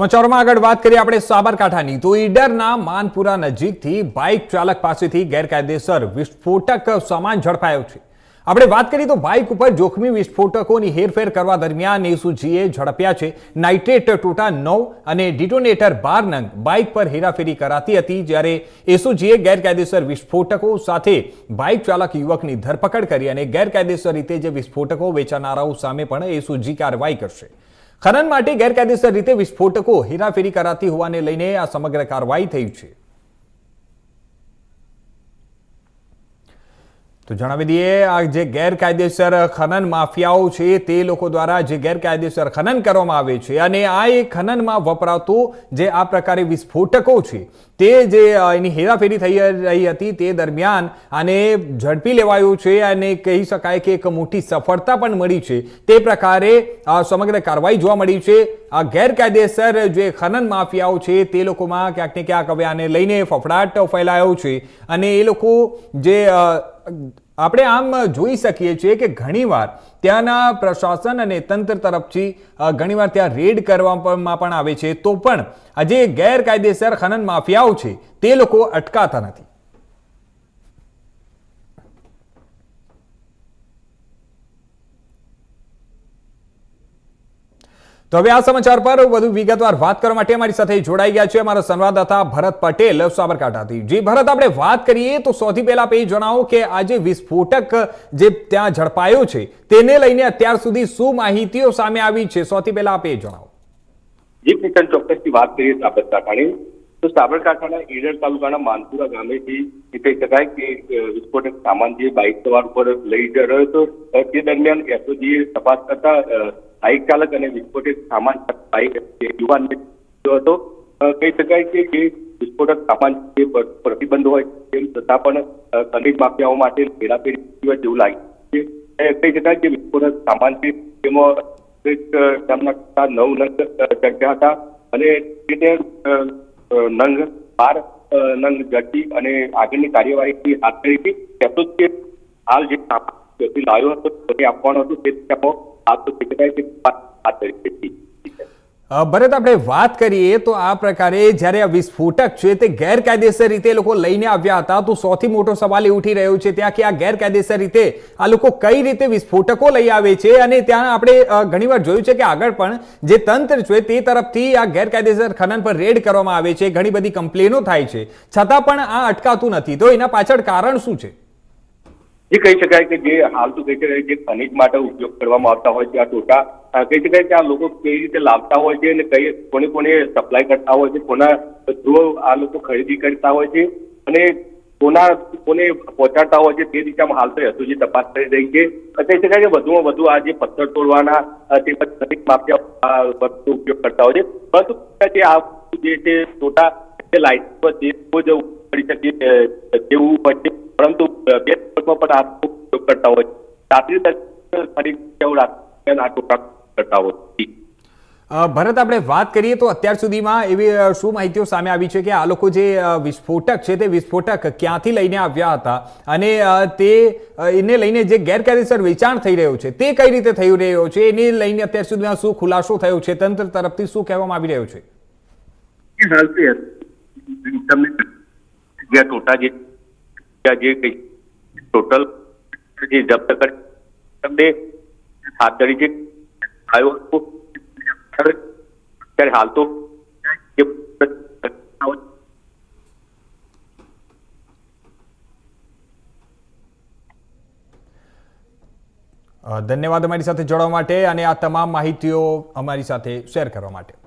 સમાચારોમાં આગળ વાત કરીએ આપણે સાબરકાંઠાની. તો ઈડરના માનપુરા નજીકથી બાઇક ચાલક પાસેથી ગેરકાયદેસર વિસ્ફોટક સામાન ઝડપાયો છે. આપણે વાત કરીએ તો બાઇક ઉપર જોખમી વિસ્ફોટકોની હેરફેર કરવા દરમિયાન એસુજીએ ઝડપ્યા છે. નાઇટ્રેટ ટોટા નવ અને ડિટોનેટર બાર નંગ બાઇક પર હેરાફેરી કરાતી હતી જ્યારે એસુજીએ ગેરકાયદેસર વિસ્ફોટકો સાથે બાઇક ચાલક યુવકની ધરપકડ કરી અને ગેરકાયદેસર રીતે જે વિસ્ફોટકો વેચાનારાઓ સામે પણ એસુજી કાર્યવાહી કરશે. ખનન માટે ગેરકાયદેસર રીતે વિસ્ફોટકો હેરાફેરી કરાતી હોવાને લઈને આ સમગ્ર કાર્યવાહી થઈ છે. તો જણાવી દઈએ, આ જે ગેરકાયદેસર ખનન માફિયાઓ છે, તે લોકો દ્વારા જે ગેરકાયદેસર ખનન કરવામાં આવે છે અને આ એ ખનનમાં વપરાતું જે આ પ્રકારે વિસ્ફોટકો છે, તે જે એની હેરાફેરી થઈ રહી હતી તે દરમિયાન આને ઝડપી લેવાયું છે અને કહી શકાય કે એક મોટી સફળતા પણ મળી છે. તે પ્રકારે આ સમગ્ર કાર્યવાહી જોવા મળી છે. આ ગેરકાયદેસર જે ખનન માફિયાઓ છે, તે લોકોમાં ક્યાંક ને ક્યાંક હવે આને લઈને ફફડાટ ફેલાયો છે અને એ લોકો જે આપણે આમ જોઈ શકીએ છીએ કે ઘણીવાર ત્યાંના પ્રશાસન અને તંત્ર તરફથી ઘણીવાર ત્યાં રેડ કરવામાં પણ આવે છે. તો પણ આ જે ગેરકાયદેસર ખનન માફિયાઓ છે, તે લોકો અટકાતા નથી. તો હવે આ સમાચાર પર વધુ વિગતવાર વાત કરવા માટે અમારી સાથે જોડાઈ ગયા છે અમારા સંવાદદાતા ભરત પટેલ સાબરકાંઠાથી. જી, ભરત, આપણે વાત કરીએ તો સૌથી પહેલા એ જણાવો કે આ જે વિસ્ફોટક જે ત્યાં ઝડપાયો છે, તેને લઈને અત્યાર સુધી શું માહિતીઓ સામે આવી છે? સૌથી પહેલા આપ એ જણાવો. જી કિશન ચોક્કસથી વાત કરીએ સાબરકાંઠાની તો સાબરકાંઠાના ઈડર તાલુકાના માનપુરા ગામેથી કહી શકાય કે વિસ્ફોટક સામાન જે બાઇક સવાર ઉપર લઈ રહ્યો હતો. તે દરમિયાન એસઓજીએ તપાસ કરતા બાઇક ચાલક અને વિસ્ફોટક સામાન બાઇક યુવાન હતો. કહી શકાય કે જે વિસ્ફોટક સામાન જે પ્રતિબંધ હોય તેમ છતાં પણ ખનીજ માફિયાઓ માટે હેરાફેરી જેવું લાગે છે કહી શકાય કે વિસ્ફોટક સામાન છે, તેમાં તેમના નવ નંગ ચડ્યા હતા અને તે નંગ બાર નંગ જડતી અને આગળની કાર્યવાહી હાથ ધરી હતી. તેટલું જ કે હાલ જે લાવ્યો હતો તે આપવાનો હતો, તે તેમાં તો ભરત, આપણે વાત કરીએ તો આ પ્રકારે જ્યારે આ વિસ્ફોટક છે તે ગેરકાયદેસર રીતે લોકો લઈને આવ્યા હતા, તો સૌથી મોટો સવાલ એ ઉઠી રહ્યો છે ત્યાં કે આ ગેરકાયદેસર રીતે આ લોકો કઈ રીતે વિસ્ફોટકો લઈ આવે છે? અને ત્યાં આપણે ઘણીવાર જોયું છે કે આગળ પણ જે તંત્ર છે તે તરફથી આ ગેરકાયદેસર ખનન પર રેડ કરવામાં આવે છે, ઘણી બધી કમ્પ્લેનો થાય છે. છતાં પણ આ અટકાતું નથી. તો એના પાછળ કારણ શું છે? જે કહી શકાય કે જે હાલ તો કહી શકાય જે ખનીજ માટે ઉપયોગ કરવામાં આવતા હોય છે આ ટોટા કહી શકાય કે આ લોકો કઈ રીતે લાવતા હોય છે અને કઈ કોને કોને સપ્લાય કરતા હોય છે, કોના થ્રુ આ લોકો ખરીદી કરતા હોય છે અને કોના, કોને પહોંચાડતા હોય છે તે દિશામાં હાલ તો એસઓજી તપાસ કરી રહી છે. કહી શકાય કે વધુમાં વધુ આ જે પથ્થર તોડવાના તેમજ તે માફિયા ઉપયોગ કરતા હોય છે. પરંતુ જે આ જે છે ટોટા લાઇટ પર જે જ કરી શકીએ તેવું હોય છે. પરંતુ બે પણ આ ઉપયોગ કરતા હોય રાત્રિ ફરી કેવું રાત્રે કરતા હોય ભરત આપણે વાત કરીએ તો અત્યાર સુધીમાં એવી શું માહિતીઓ સામે આવી છે કે આ લોકો જે વિસ્ફોટક છે તે વિસ્ફોટક ક્યાંથી લઈને આવ્યા હતા? અને તે એને લઈને જે ગેરકાયદેસર વેચાણ થઈ રહ્યું છે તે કઈ રીતે થઈ રહ્યો છે? એને લઈને અત્યાર સુધીમાં શું ખુલાસો થયો છે? તંત્ર તરફથી શું કહેવામાં આવી રહ્યું છે? હાલ તમને જે ટોટા જે જે કઈ ટોટલ જે જપ્ત કરી તમને હાથ ધરી છે આવ્યો ત્યારે હાલ તો ધન્યવાદ અમારી સાથે જોડવા માટે અને આ તમામ માહિતીઓ અમારી સાથે શેર કરવા માટે.